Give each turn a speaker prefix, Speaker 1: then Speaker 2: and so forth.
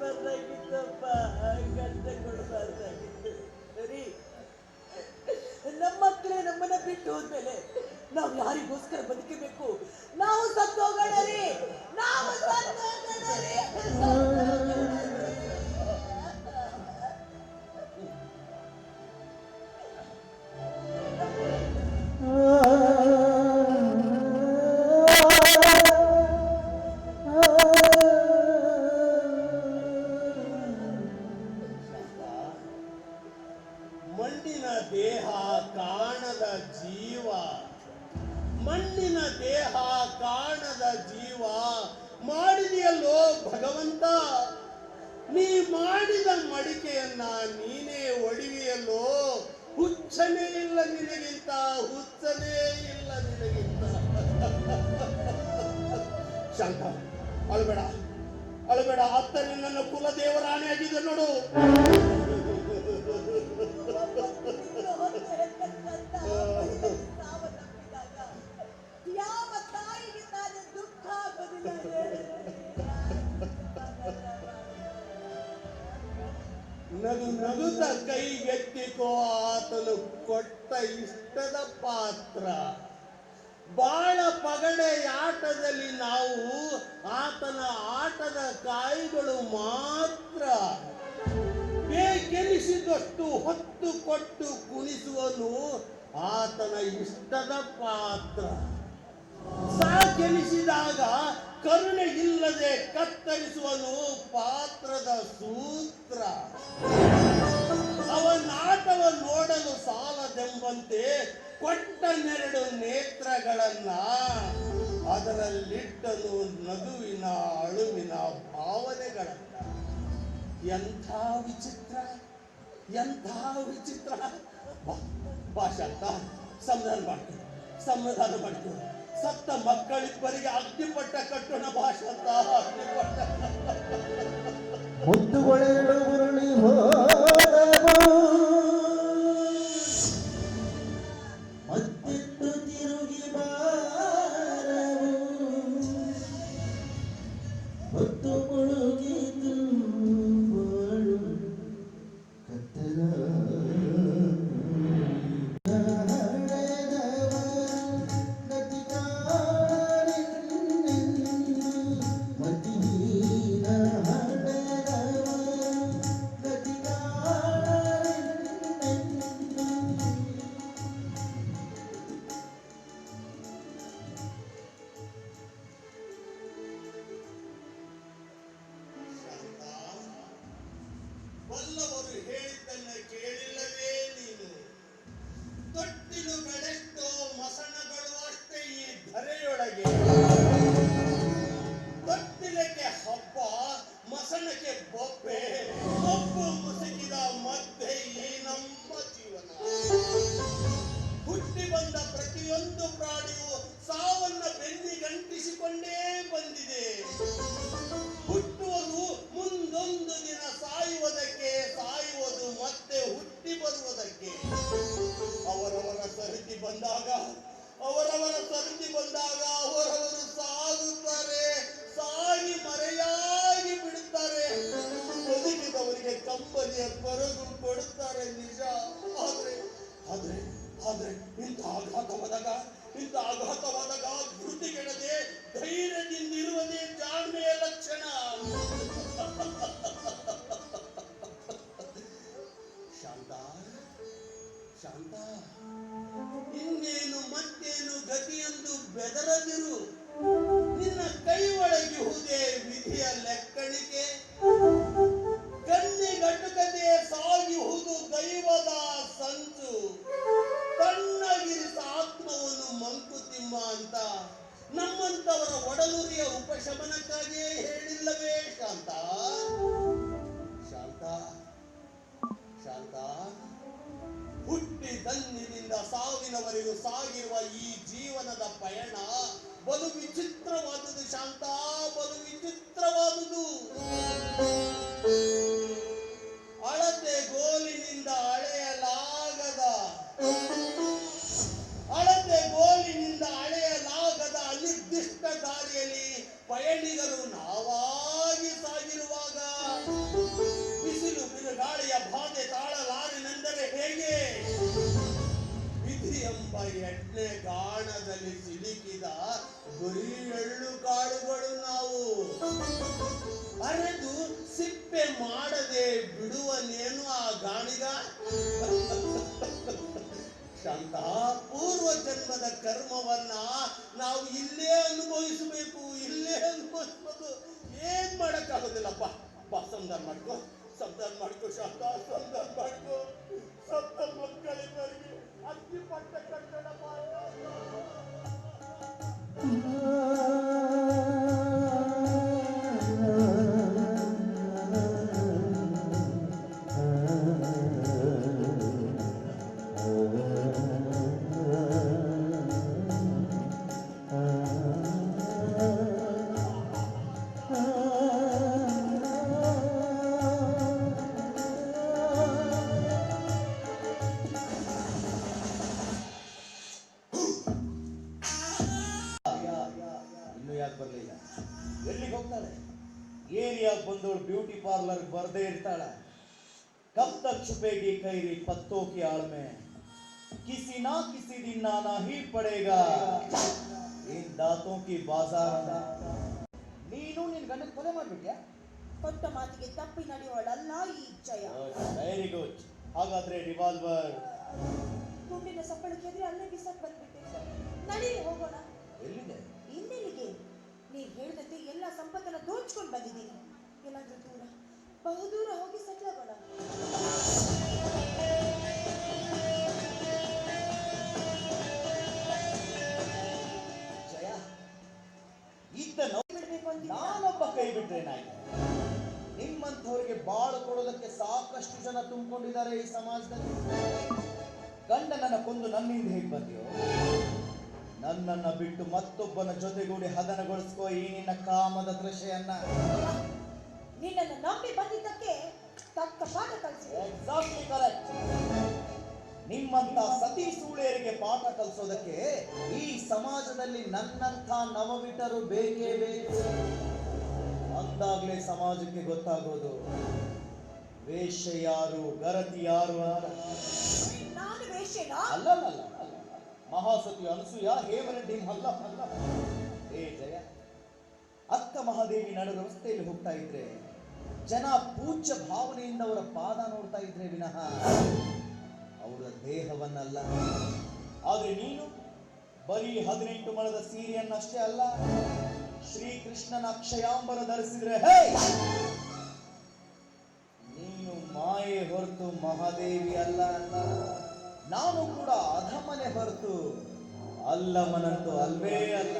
Speaker 1: கொடுப்பார் கஷ்டம்
Speaker 2: கொடுப்பார் ದೇಹ ಕಾಣದ ಜೀವ ಮಾಡಿದೆಯಲ್ಲೋ ಭಗವಂತ? ನೀ ಮಾಡಿದ ಮಡಿಕೆಯನ್ನ ನೀನೇ ಒಡಿವೆಯಲ್ಲೋ ಹುಚ್ಚನೇ ಇಲ್ಲ ನಿನಗಿಂತ ಹುಚ್ಚನೇ ಇಲ್ಲ ನಿನಗಿಂತ. ಶಾಂತ ಅಳಬೇಡ ಅಳಬೇಡ. ಅತ್ತ ನಿನ್ನನ್ನು ಕುಲದೇವರಾಣೆ ಆಗಿದೆ ನೋಡು. ನಗು ನಗುತ್ತ ಕೈಗೆತ್ತಿಕೋ ಆತನು ಕೊಟ್ಟ ಇಷ್ಟದ ಪಾತ್ರ. ಬಾಳ ಪಗಡೆ ಆಟದಲ್ಲಿ ನಾವು ಆತನ ಆಟದ ಕಾಯಿಗಳು ಮಾತ್ರ. ಬೇಕೆನಿಸಿದಷ್ಟು ಹೊತ್ತು ಕೊಟ್ಟು ಕುಣಿಸುವನು ಆತನ ಇಷ್ಟದ ಪಾತ್ರ. ಸಾಕೆನಿಸಿದಾಗ ಕರುಣೆ ಇಲ್ಲದೆ ಕತ್ತರಿಸುವನು ಪಾತ್ರದ ಸೂತ್ರ. ಅವನಾಟವ ನೋಡಲು ಸಾಲದೆಂಬಂತೆ ಕೊಟ್ಟ ನೆರಡು ನೇತ್ರಗಳನ್ನ ಅದರಲ್ಲಿಟ್ಟನು ನಗುವಿನ ಅಳುವಿನ ಭಾವನೆಗಳನ್ನ. ಎಂಥ ವಿಚಿತ್ರ ಎಂಥ ವಿಚಿತ್ರ. ಭಾಷಾ ಸಂವಿಧಾನ ಸಮಾಧಾನ ಸಂವಿಧಾನ ಮಾಡ್ಕೊ. ಸತ್ತ ಮಕ್ಕಳಿಬ್ಬರಿಗೆ ಅಗ್ನಿಪಟ್ಟ ಕಟ್ಟೋಣ ಭಾಷಂತ
Speaker 3: ಬಾರವು. ಹೊತ್ತು ಮುಳುಗಿತು
Speaker 2: ಪ್ರತಿಯೊಂದು ಪ್ರಾಣಿಯು ಸಾವನ್ನ ಬೆನ್ನಿಗಂಟಿಸಿಕೊಂಡೇ ಬಂದಿದೆ. ಹುಟ್ಟುವುದು ಮುಂದೊಂದು ದಿನ ಸಾಯುವುದಕ್ಕೆ, ಸಾಯುವುದು ಮತ್ತೆ ಹುಟ್ಟಿ ಬರುವುದಕ್ಕೆ. ಅವರವರ ಸರಿತಿ ಬಂದಾಗ, ಅವರವರ ಸರಿತಿ ಬಂದಾಗ ಅವರವರು ಕಣ್ಣಿನಿಂದ ಸಾವಿನವರೆಗೂ ಸಾಗಿರುವ ಈ ಜೀವನದ ಪಯಣ ಬಲು ವಿಚಿತ್ರವಾದುದು ಶಾಂತ ಬಲು ವಿಚಿತ್ರವಾದುದು ಅಳತೆ ಗೋಲಿನಿಂದ ಅಳೆಯಲಾಗದ, ಅಳತೆ ಗೋಲಿನಿಂದ ಅಳೆಯಲಾಗದ ಅನಿರ್ದಿಷ್ಟ ದಾರಿಯಲ್ಲಿ ಪಯಣಿಗರು ನಾವಾಗಿ ಸಾಗಿರುವಾಗ, ಬಿಸಿಲು ಬಿರುಗಾಳಿಯ ಬಾಧೆ ತಾಳಲಾರಿನೆಂದರೆ ಹೇಗೆ? ಎಣ್ಣೆ ಗಾಣದಲ್ಲಿ ಸಿಲುಕಿದ ಗುರಿ ಎಳ್ಳು ಕಾಳುಗಳು ನಾವು. ಅರೆದು ಸಿಪ್ಪೆ ಮಾಡದೆ ಬಿಡುವನೇನು ಆ ಗಾಣಿಗ? ಶಾಂತ ಪೂರ್ವ ಜನ್ಮದ ಕರ್ಮವನ್ನ ನಾವು ಇಲ್ಲೇ ಅನುಭವಿಸಬೇಕು, ಇಲ್ಲೇ ಅನುಭವಿಸ್ಬೇಕು ಏನ್ ಮಾಡಕ್ಕಾಗೋದಿಲ್ಲಪ್ಪ? ಬಾ ಸಂಧಾನ ಮಾಡ್ಕೋ ಸಂಧಾನ ಮಾಡ್ಕೋ, ಶಾಂತ, ಸಂಧಾನ ಮಾಡ್ಕೋ. சத்தம்
Speaker 4: மக்களை பெருகி அஞ்சுப்பட்ட கட்டடமாக ಬಂದಾಳೆ. ಏರಿಯಾಗೆ ಬಂದವಳು ಬ್ಯೂಟಿ ಪಾರ್ಲರ್ಗೆ ಬರದೇ ಇರ್ತಾಳೆ. कब तक ಕೈರಿ ಪತ್ತೋಕಿ ಆಳ್ಮೆ. की आड़ में किसी ना किसी दिन नाना ही पड़ेगा ನೀನು ನಿನ್ ಗಂಡನ ಕೊಲೆ ಮಾಡ್ಬಿಟ್ಯಾ?
Speaker 1: ಕೊಟ್ಟ ಮಾತಿಗೆ ತಪ್ಪಿ ನಡೆಯುವಳಲ್ಲ ಈ ಜಯ.
Speaker 4: ವೆರಿ ಗುಡ್ ಹಾಗಾದ್ರೆ ರಿವಾಲ್ವರ್
Speaker 1: ಗುಂಡಿನ ಸಪ್ಪಳಕ್ಕೆ ಎದುರು ಅಲ್ಲೇ ಬಿಸಾಕ್ ಬಂದ್ಬಿಟ್ಟೆ. ನಡೀರಿ ಹೋಗೋಣ.
Speaker 4: ಎಲ್ಲಿದೆ?
Speaker 1: ದೋಚ್ಕೊಂಡು ಬಂದಿದ್ದೀನಿ ಎಲ್ಲಾದ್ರೂ ದೂರ ಬಹುದೂರ ಹೋಗಿ ಆಗೋಣ.
Speaker 4: ಜಯ ಇದ್ದ ನೋವು
Speaker 1: ಬಿಡ್ಬೇಕು ಅಂತ
Speaker 4: ನಾನೊಬ್ಬ ಕೈ ಬಿಟ್ರೇನಾಯ್ತು ನಿಮ್ಮಂಥವ್ರಿಗೆ ಬಾಳು ಕೊಡೋದಕ್ಕೆ ಸಾಕಷ್ಟು ಜನ ತುಂಬಿಕೊಂಡಿದ್ದಾರೆ ಈ ಸಮಾಜದಲ್ಲಿ. ಗಂಡನನ್ನ ಕೊಂದು ನನ್ನಿಂದ ಹೇಗೆ ಬಂದಿಯೋ? ನನ್ನನ್ನ ಬಿಟ್ಟು ಮತ್ತೊಬ್ಬನ ಜೊತೆಗೂಡಿ ಹದನಗೊಳಿಸ್ಕೋ ಈ ನಿನ್ನ ಕಾಮದ ದೃಶ್ಯನ್ನ
Speaker 1: ನಿನ್ನನ್ನು ನಂಬಿ ಬಂದಿದ್ದಕ್ಕೆ ತಕ್ಕ ಪಾಠ ಕಲಿಸಿ.
Speaker 4: ಎಕ್ಸಾಕ್ಟ್ಲಿ ಕರೆಕ್ಟ್ ನಿಮ್ಮಂತ ಸತಿ ಸೂಳೆಯರಿಗೆ ಪಾಠ ಕಲಿಸೋದಕ್ಕೆ ಈ ಸಮಾಜದಲ್ಲಿ ನನ್ನಂಥ ನವವಿಟರು ಬೇಕೇ ಬೇಕು. ಅಂದಾಗಲೇ ಸಮಾಜಕ್ಕೆ ಗೊತ್ತಾಗೋದು. ವೇಷ ಯಾರು ಗರತಿ ಯಾರು ಅಂತ. ಮಹಾಸತಿ ಅನಸೂಯ ಹೇಮರೆಡ್ಡಿ ಮಲ್ಲ ಮಲ್ಲ. ಏ ಜಯ. ಅಕ್ಕ ಮಹಾದೇವಿ ನಡು ರಸ್ತೆಯಲ್ಲಿ ಹೋಗ್ತಾ ಇದ್ರೆ, ಜನ ಪೂಜ್ಯ ಭಾವನೆಯಿಂದ ಅವರ ಪಾದ ನೋಡ್ತಾ ಇದ್ರೆ ವಿನಃ ಅವರ ದೇಹವನ್ನಲ್ಲ. ಆದ್ರೆ ನೀನು ಬರೀ ಹದಿನೆಂಟು ಮಳದ ಸೀರೆಯನ್ನಷ್ಟೇ ಅಲ್ಲ, ಶ್ರೀಕೃಷ್ಣನ ಅಕ್ಷಯಾಂಬರ ಧರಿಸಿದ್ರೆ, ಹೇ! ನೀನು ಮಾಯೆ ಹೊರತು ಮಹಾದೇವಿ ಅಲ್ಲ ಅಲ್ಲ. ನಾನು ಕೂಡ ಅಧಮನೆ ಹೊರತು ಅಲ್ಲಮನಂತೂ ಅಲ್ವೇ ಅಲ್ಲ.